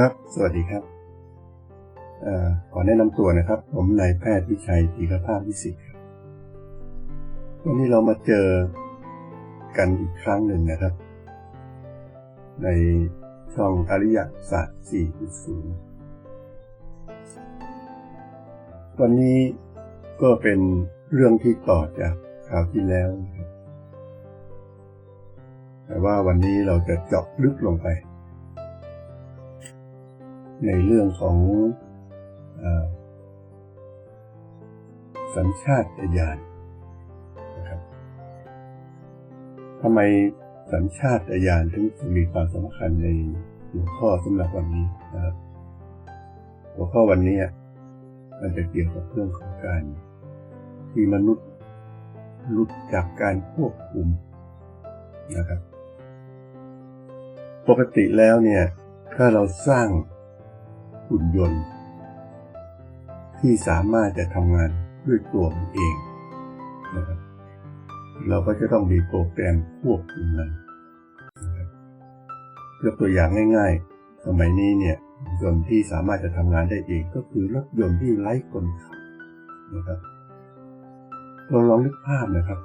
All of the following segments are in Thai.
ครับ สวัสดีครับอ่อขอแนะนำตัวนะครับ ผมนายแพทย์วิชัยธีรภาพวิสิทธิ์วันนี้เรามาเจอกันอีกครั้งหนึ่งนะครับ ในช่องอริยศาสตร์ 4.0 วันนี้ก็เป็นเรื่องที่ต่อจากคราวที่แล้ว แต่ว่าวันนี้เราจะเจาะลึกลงไป ในเรื่องของออสัญชาตญาณนะครับทำไมสัญชาตญาณถึงมีความสำคัญในหัวข้อสำหรับวันนี้นะครับหัวข้อวันนี้มันจะเกี่ยวกับเรื่องของการที่มนุษย์หลุดจากการควบคุมนะครับ ปกติแล้วเนี่ย ถ้าเราสร้าง หุ่นยนต์ ที่สามารถจะทำงานด้วยตัวมันเองนะครับเราก็จะต้องมีโปรแกรมควบคุมมันนะครับยกตัวอย่างง่ายๆ สมัยนี้เนี่ยยนต์ที่สามารถจะทำงานได้เองก็คือรถยนต์ที่ไร้คนขับนะครับเราลองนึกภาพนะครับ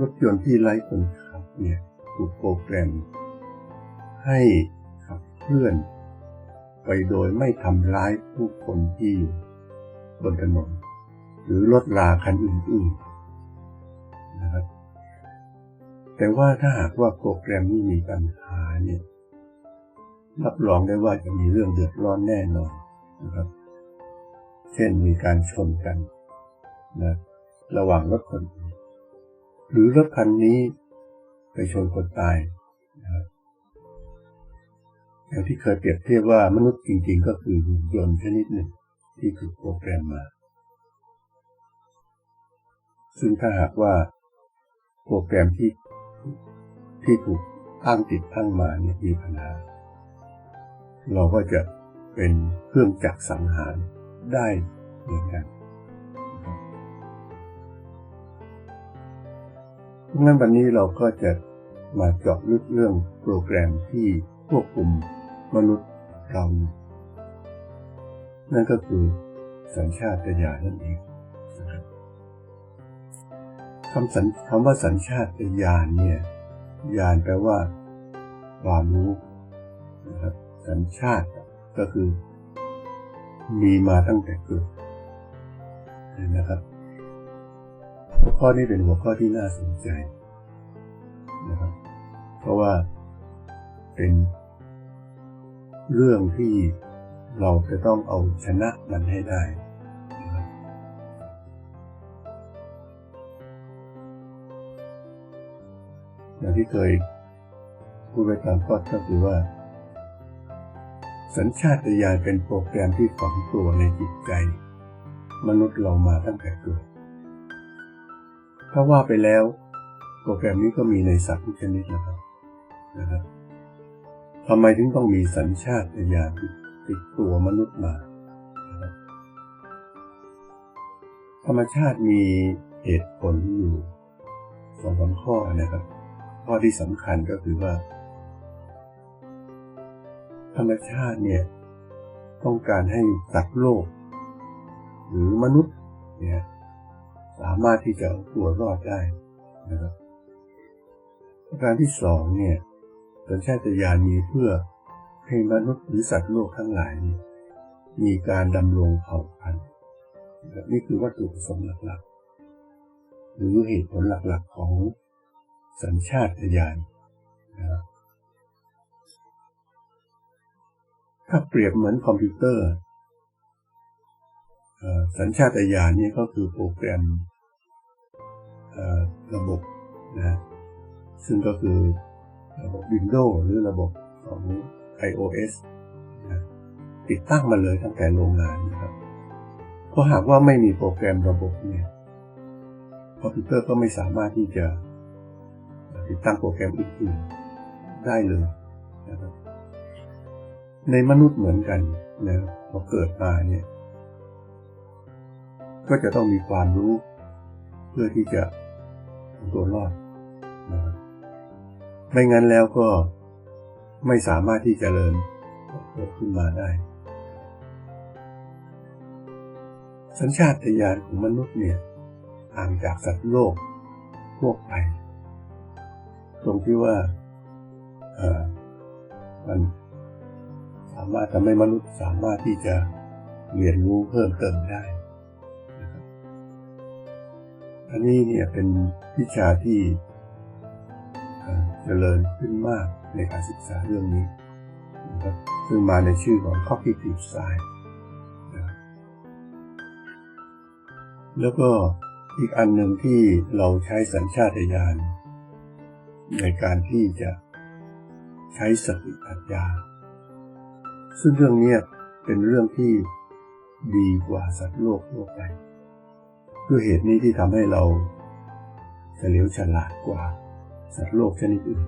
รถยนต์ที่ไร้คนขับเนี่ยถูกโปรแกรม ให้ขับเคลื่อน ไปโดยไม่ทำร้ายผู้คนที่อยู่บนถนนหรือรถราคันอื่นๆนะครับแต่ว่าถ้าหากว่าโปรแกรมนี้มีปัญหาเนี่ยรับรองได้ว่าจะมีเรื่องเดือดร้อนแน่นอนนะครับ เช่นมีการชนกันนะระหว่างรถคน หรือรถคันนี้ไปชนคนตาย อย่างที่เคยเปรียบเทียบว่ามนุษย์จริง ๆ ก็คือหุ่นยนต์ชนิดหนึ่งที่ถูกโปรแกรมมา ซึ่งถ้าหากว่าโปรแกรมที่ที่ถูกตั้งติดตั้งมาเนี่ยมีปัญหาเราก็จะเป็นเครื่องจักรสังหารได้เหมือนกันงั้นวันนี้เราก็จะมาเจาะลึกเรื่องโปรแกรมที่ควบคุม มนุษย์เรานั่นก็คือสัญชาตญาณนั่นเองนะครับคำสัญคำว่าสัญชาตญาณเนี่ยญาณแปลว่า ความรู้นะครับสัญชาติก็คือ มีมาตั้งแต่เกิดนะครับหัวข้อนี้เป็นหัวข้อที่น่าสนใจนะครับ เพราะว่าเป็น เรื่องที่เราจะต้องเอาชนะมันให้ได้ อย่างที่เคยพูดไปตามข้อก็คือว่า สัญชาตญาณเป็นโปรแกรมที่ฝังตัวในจิตใจ มนุษย์เรามาตั้งแต่เกิดถ้าว่าไปแล้ว โปรแกรมนี้ก็มีในสัตว์ทุกชนิดนะครับนะครับ ทำไมถึงต้องมีสัญชาตญาณติดตัวมนุษย์มาธรรมชาติมีเหตุผลอยู่สองสามข้อนะครับ ข้อที่สำคัญก็คือว่า ธรรมชาติเนี่ยต้องการให้สัตว์โลก หรือมนุษย์เนี่ยสามารถที่จะเอาตัวรอดได้นะครับประการที่สองเนี่ย สัญชาตญาณมีเพื่อให้มนุษย์หรือสัตว์โลกทั้งหลาย มีการดำรงเผ่าพันธุ์นี่คือวัตถุประสงค์หลักๆ หรือเหตุผลหลักๆของสัญชาตญาณนะครับถ้าเปรียบเหมือนคอมพิวเตอร์สัญชาตญาณนี่ก็คือโปรแกรมระบบนะซึ่งก็คือ ระบบ Windows หรือระบบของ iOS นะติดตั้งมาเลยตั้งแต่โรงงานนะครับ เพราะหากว่าไม่มีโปรแกรมระบบเนี่ยคอมพิวเตอร์ก็ไม่สามารถที่จะติดตั้งโปรแกรมอื่นๆได้เลยนะครับในมนุษย์เหมือนกันนะพอเกิดมาเนี่ย ก็จะต้องมีความรู้ เพื่อที่จะตัวรอดนะครับ ไม่งั้นแล้วก็ไม่สามารถที่จเจริญเกิดขึ้นมาได้ สัญชาตญาณของมนุษย์เนี่ยต่างจากสัตว์โลกทั่วไป ตรงที่ว่ามันสามารถทำให้มนุษย์สามารถที่จะเรียนรู้เพิ่มเติมได้นะครับอันนี้เนี่ยเป็นวิชาที่ เจริญขึ้นมากในการศึกษาเรื่องนี้นะครับซึ่งมาในชื่อของ cognitive science นะครับแล้วก็อีกอันหนึ่งที่เราใช้สัญชาตญาณในการที่จะใช้สติปัญญา ซึ่งเรื่องนี้เป็นเรื่องที่ดีกว่าสัตว์โลกทั่วไปด้วยเหตุนี้ที่ทำให้เราเฉลียวฉลาดกว่า สัตว์โลกชนิดอื่น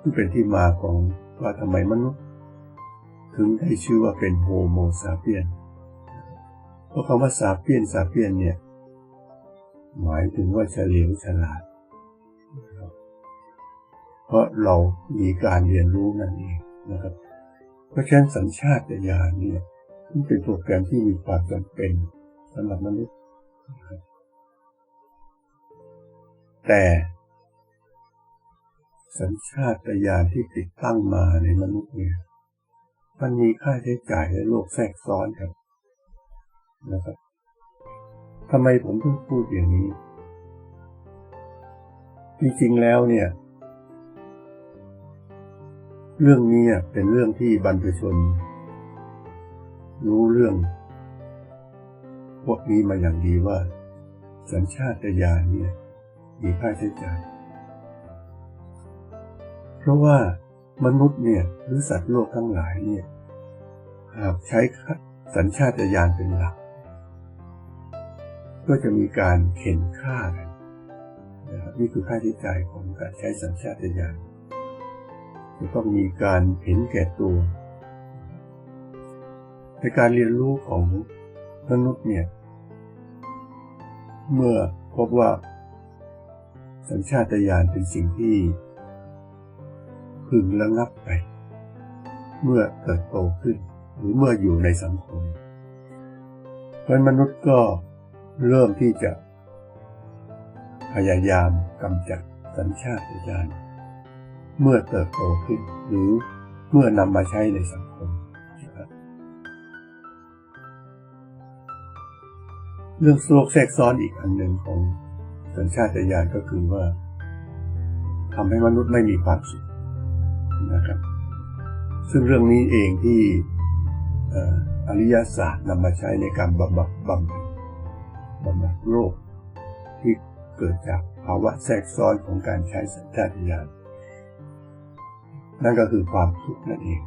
ที่เป็นที่มาของว่าทำไมมนุษย์ ถึงได้ชื่อว่าเป็นโฮโมซาเปียนเพราะคำว่าซาเปียนซาเปียนเนี่ย หมายถึงว่าเฉลียวฉลาด เพราะเรามีการเรียนรู้นั่นเองนะครับ เพราะฉะนั้นสัญชาตญาณเนี่ยเป็นโปรแกรมที่มีความจำเป็นสำหรับมนุษย์แต่ สัญชาตญาณที่ติดตั้งมาในมนุษย์เนี่ย มันมีค่าใช้จ่ายและโลกแทรกซ้อนครับนะครับทำไมผมถึงพูดอย่างนี้ จริงๆแล้วเนี่ย เรื่องนี้เป็นเรื่องที่บรรพชน รู้เรื่อง พวกนี้มาอย่างดีว่า สัญชาตญาณเนี่ย มีค่าใช้จ่าย เพราะว่ามนุษย์เนี่ยหรือสัตว์โลกทั้งหลายเนี่ยหากใช้สัญชาตญาณเป็นหลัก ก็จะมีการเข็นฆ่ากันนะครับนี่คือค่าใช้จ่ายของการใช้สัญชาตญาณจะต้องมีการเห็นแก่ตัว ในการเรียนรู้ของมนุษย์เนี่ย เมื่อพบว่าสัญชาตญาณเป็นสิ่งที่ พึงระงับไป เมื่อเติบโตขึ้น หรือเมื่ออยู่ในสังคมเพราะมนุษย์ก็เริ่มที่จะ พยายามกำจัดสัญชาตญาณเมื่อเติบโตขึ้น หรือเมื่อนำมาใช้ในสังคม เรื่องโลกแทรกซ้อนอีกอันหนึ่งของสัญชาตญาณก็คือว่าทำให้มนุษย์ไม่มีความสุข นะครับ ซึ่งเรื่องนี้เองที่อริยศาสตร์นำมาใช้ในการบำบัดบำบัดบำบัดโรคที่เกิดจากภาวะแทรกซ้อนของการใช้สัญชาตญาณนั่นก็คือความทุกข์นั่นเอง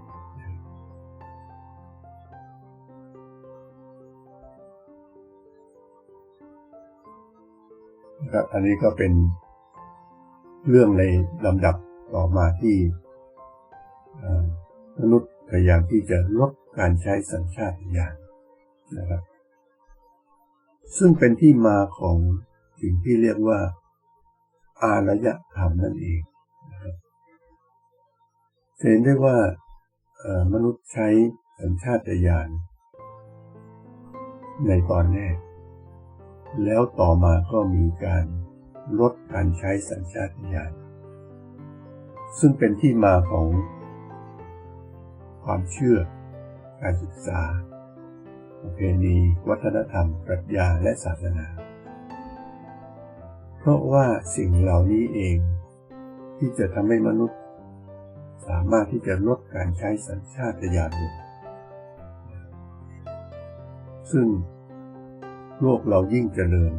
ครับอันนี้ก็เป็นเรื่องในลำดับต่อมาที่ มนุษย์พยายามที่จะลดการใช้สัญชาตญาณนะครับ ซึ่งเป็นที่มาของสิ่งที่เรียกว่า อารยธรรมนั่นเองนะเห็นได้ว่ามนุษย์ใช้สัญชาตญาณในตอนแรก แล้วต่อมาก็มีการลดการใช้สัญชาตญาณซึ่งเป็นที่มาของ ความเชื่อ การศึกษา ประเพณี วัฒนธรรม ปรัชญาและศาสนา เพราะว่าสิ่งเหล่านี้เอง ที่จะทำให้มนุษย์ สามารถที่จะลดการใช้สัญชาตญาณลงซึ่งโลกเรายิ่งเจริญ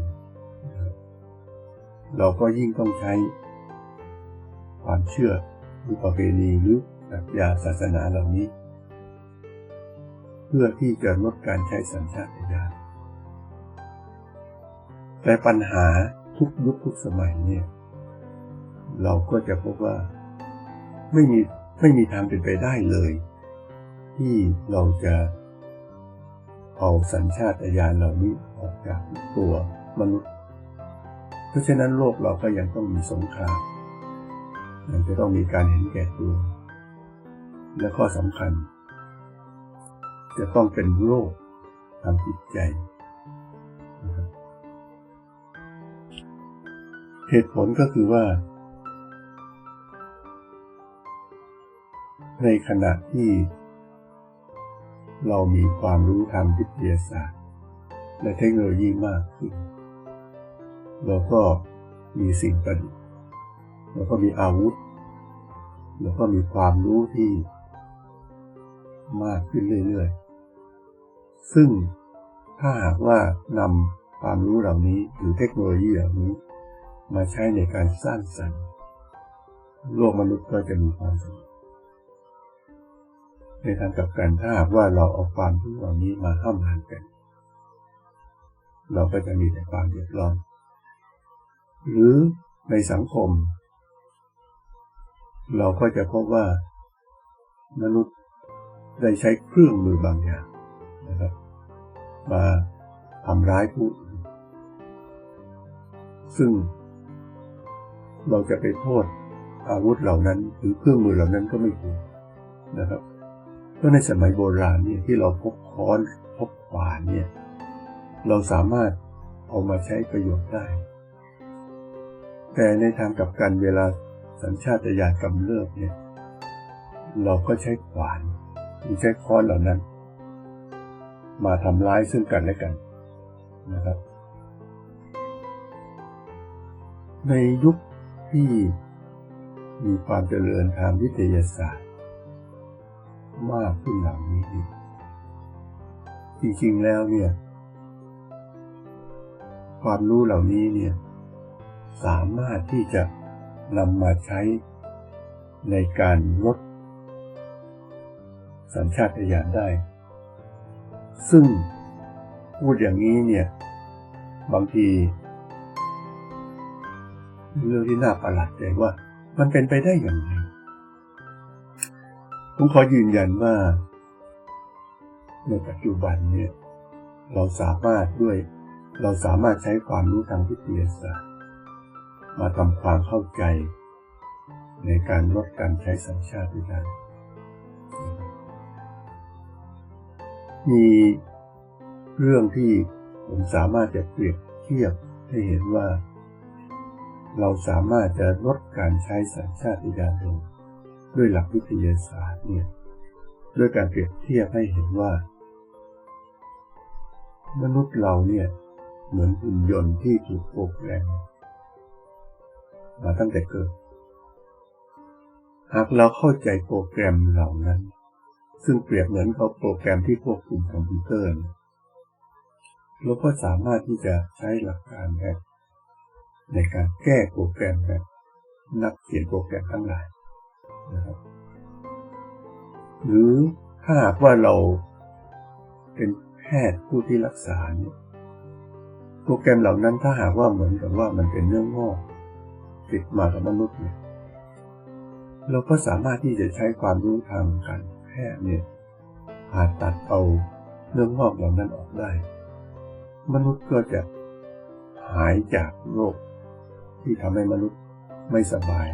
เราก็ยิ่งต้องใช้ความเชื่อหรือประเพณีหรือ ปรัชญาศาสนาเหล่านี้ เพื่อที่จะลดการใช้สัญชาตญาณแต่ปัญหาทุกยุคทุกสมัยเนี่ย เราก็จะพบว่าไม่มีไม่มีทางเป็นไปได้เลย ที่เราจะเอาสัญชาตญาณเหล่านี้ออกจากตัวมนุษย์ เพราะฉะนั้นโลกเราก็ยังต้องมีสงครามยังจะต้องมีการเห็นแก่ตัว และข้อสำคัญ จะต้องเป็นโรคทางจิตใจ เหตุผลก็คือว่า ในขณะที่ เรามีความรู้ทางวิทยาศาสตร์ และเทคโนโลยีมากขึ้น เราก็มีสิ่งประดิษฐ์เราก็มีอาวุธเราก็มีความรู้ที่ มากขึ้นเรื่อยๆ ซึ่งถ้าหากว่านำความรู้เหล่านี้หรือเทคโนโลยีเหล่านี้ มาใช้ในการสร้างสรรค์ โลกมนุษย์ก็จะมีความสุขในทางกลับกันถ้าหากว่าเราเอาความรู้เหล่านี้มาห้ามหันกัน เราก็จะมีแต่ความเดือดร้อน หรือในสังคม เราก็จะพบว่ามนุษย์ ได้ใช้เครื่องมือบางอย่างนะครับมาทำร้ายผู้อื่นซึ่งเราจะไปโทษอาวุธเหล่านั้น หรือเครื่องมือเหล่านั้นก็ไม่ถูกนะครับเพราะในสมัยโบราณเนี่ยที่เราพบค้อนพบขวานเนี่ยเราสามารถเอามาใช้ประโยชน์ได้ แต่ในทางกลับกันเวลาสัญชาตญาณกำเริบเนี่ย เราก็ใช้ขวาน หรือใช้ค้อนเหล่านั้น มาทำร้ายซึ่งกันและกันนะครับ ในยุคที่มีความเจริญทางวิทยาศาสตร์ มากขึ้นเหล่านี้ จริงๆแล้วเนี่ย ความรู้เหล่านี้เนี่ย สามารถที่จะนำมาใช้ในการลด สัญชาตญาณได้ ซึ่งพูดอย่างนี้เนี่ย บางทีเรื่องที่น่าประหลาดใจว่า มันเป็นไปได้อย่างไรผมขอยืนยันว่าในปัจจุบันเนี่ย เราสามารถด้วย เราสามารถใช้ความรู้ทางวิทยาศาสตร์ มาทำความเข้าใจ ในการลดการใช้สัญชาติญาณ มีเรื่องที่ผมสามารถจะเปรียบเทียบให้เห็นว่า เราสามารถจะลดการใช้สัญชาติญาณลงด้วยหลักวิทยาศาสตร์เนี่ยด้วยการเปรียบเทียบให้เห็นว่า มนุษย์เราเนี่ยเหมือนหุ่นยนต์ที่ถูกโปรแกรมมาตั้งแต่เกิด หากเราเข้าใจโปรแกรมเหล่านั้น ซึ่งเปรียบเหมือนเขาโปรแกรมที่ควบคุมคอมพิวเตอร์เราก็สามารถที่จะใช้หลักการแบบในการแก้โปรแกรมแบบนักเขียนโปรแกรมทั้งหลายนะครับหรือถ้าหากว่าเราเป็นแพทย์ผู้ที่รักษาเนี่ยโปรแกรมเหล่านั้นถ้าหากว่าเหมือนกับว่ามันเป็นเรื่องงอกติดมากับมนุษย์เนี่ยเราก็สามารถที่จะใช้ความรู้ทางการ พทย์เนี่ยผ่าตัดเอาเรื่องอกเหล่านั้นออกได้ มนุษย์ก็จะหายจากโรคที่ทำให้มนุษย์ไม่สบาย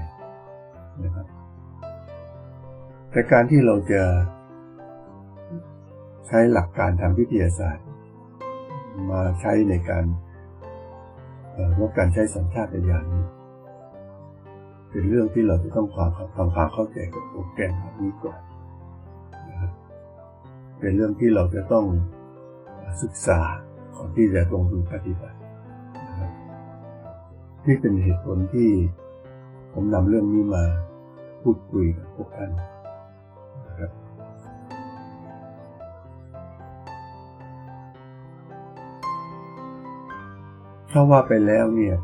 นะครับ แต่การที่เราจะใช้หลักการทางวิทยาศาสตร์ มาใช้ในการลดการใช้สัญชาตญาณนี้เป็นเรื่องที่เราจะต้องความทำความเข้าใจกับโปรแกรมนี้ก่อน เป็นเรื่องที่เราจะต้องศึกษาก่อนที่จะลงมือปฏิบัตินี่เป็นเหตุผลที่ผมนำเรื่องนี้มาพูดคุยกับพวกท่านนะครับถ้าว่าไปแล้วเนี่ย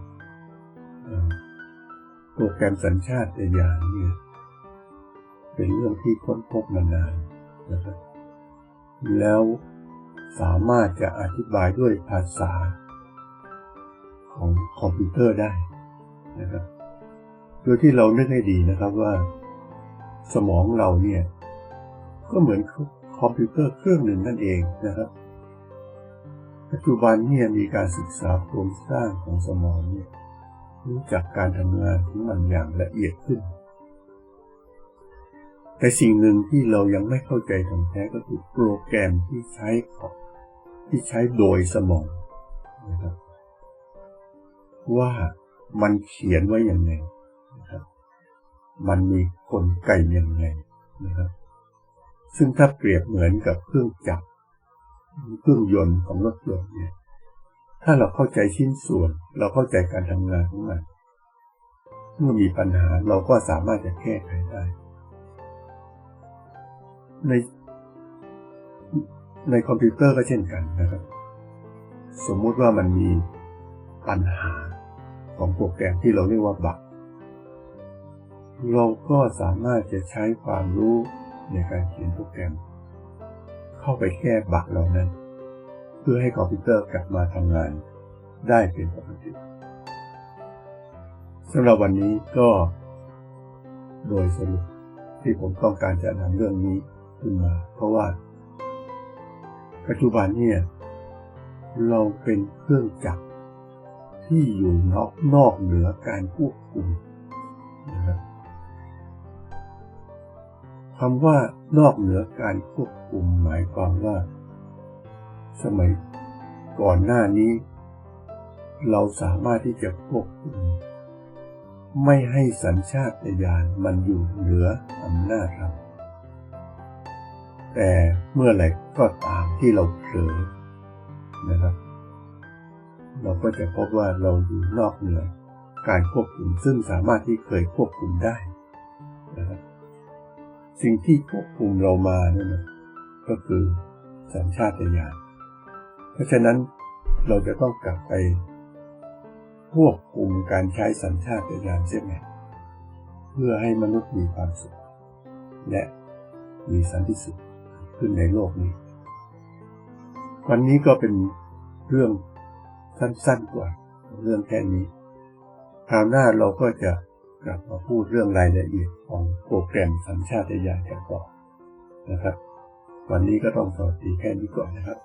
โปรแกรมสัญชาติญาณเนี่ย เป็นเรื่องที่ค้นพบมานานนะครับ แล้วสามารถจะอธิบายด้วยภาษาของคอมพิวเตอร์ได้นะครับโดยที่เราเลือกให้ดีนะครับว่า สมองเราเนี่ย ก็เหมือนคอมพิวเตอร์เครื่องหนึ่งนั่นเองนะครับ ปัจจุบันเนี่ยมีการศึกษาโครงสร้างของสมองเนี่ยรู้จักการทำงานของมันอย่างละเอียดขึ้น แต่สิ่งหนึ่งที่เรายังไม่เข้าใจของแท้ก็คือโปรแกรมที่ใช้ของที่ใช้โดยสมองนะครับว่ามันเขียนไว้อย่างไงนะครับ มันมีกลไกอย่างไงนะครับ ซึ่งถ้าเปรียบเหมือนกับเครื่องจักรเครื่องยนต์ของรถยนต์เนี่ย ถ้าเราเข้าใจชิ้นส่วน เราเข้าใจการทำงานของมัน เมื่อมีปัญหาเราก็สามารถจะแก้ไข ในในคอมพิวเตอร์ก็เช่นกันนะครับ สมมุติว่ามันมีปัญหาของโปรแกรมที่เราเรียกว่าบั๊กเราก็สามารถจะใช้ความรู้ในการเขียนโปรแกรม เข้าไปแก้บั๊กเหล่านั้น เพื่อให้คอมพิวเตอร์กลับมาทำงานได้เป็นปกติสำหรับวันนี้ก็โดยสรุปที่ผมต้องการจะนำเรื่องนี้ ขึ้นมา เพราะว่า ปัจจุบันเนี่ย เราเป็นเครื่องจักรที่อยู่นอกนอกเหนือการควบคุมนะครับคำว่านอกเหนือการควบคุมหมายความว่า สมัยก่อนหน้านี้ เราสามารถที่จะควบคุมไม่ให้สัญชาตญาณมันอยู่เหนืออำนาจเรา แต่เมื่อไหร่ก็ตามที่เราเผลอนะครับ เราก็จะพบว่าเราอยู่นอกเหนือการควบคุมซึ่งสามารถที่เคยควบคุมได้นะครับสิ่งที่ควบคุมเรามาเนี่ยนะก็คือสัญชาตญาณเพราะฉะนั้นเราจะต้องกลับไปควบคุมการใช้สัญชาตญาณเสียไหมเพื่อให้มนุษย์มีความสุขและมีสันติสุข ขึ้นในโลกนี้ วันนี้ก็เป็นเรื่องสั้นๆกว่าเรื่องแค่นี้ คราวหน้าเราก็จะกลับมาพูดเรื่องรายละเอียดของโปรแกรมสัญชาตญาณกันต่อนะครับ วันนี้ก็ต้องสวัสดีแค่นี้ก่อนนะครับ